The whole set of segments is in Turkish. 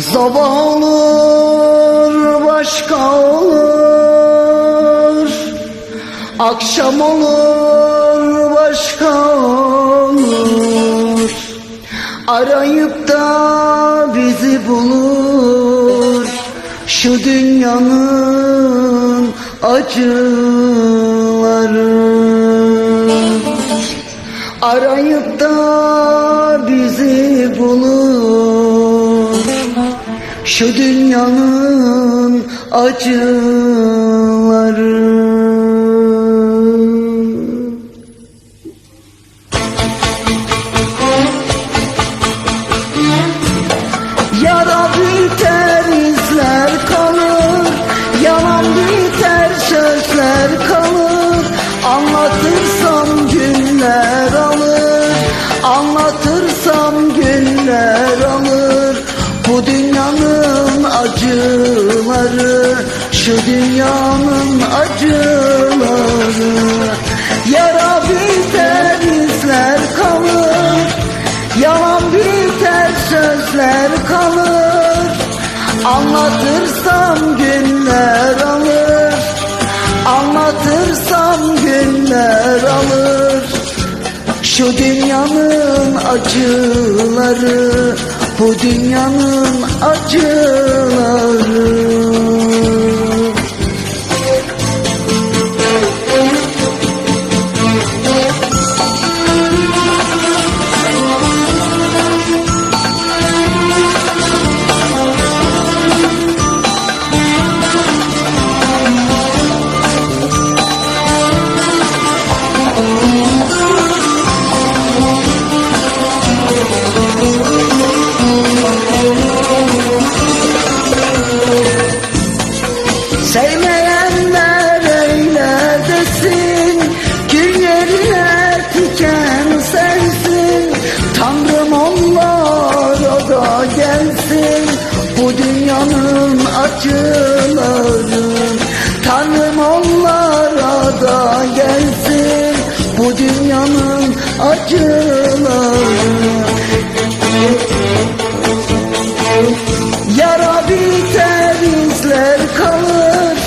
Sabah olur başka olur. Akşam olur başka olur. Arayıp da bizi bulur. Şu dünyanın acıları. Arayıp da Şu dünyanın acıları. Yara kalır. Yalan kalır. Anlatırsam günler alır. Anlatırsam günler acıları Şu dünyanın acıları. Yara biter izler kalır. Yalan biter sözler kalır. Anlatırsam günler alır. Anlatırsam günler alır. Şu dünyanın acıları Bu dünyanın acıları acıları Yara biter izler kalır.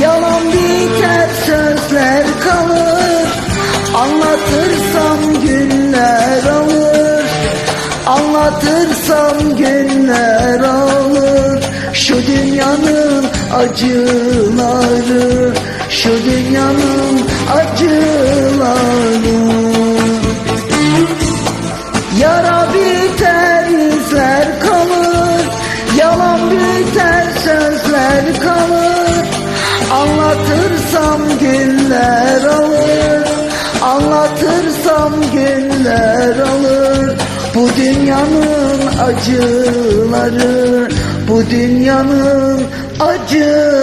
Yalan biter sözler kalır. Anlatırsam günler alır. Anlatırsam günler alır. Şu dünyanın acıları Şu dünyanın acıları Anlatırsam günler alır Anlatırsam günler alır. Bu dünyanın acıları Bu dünyanın acıları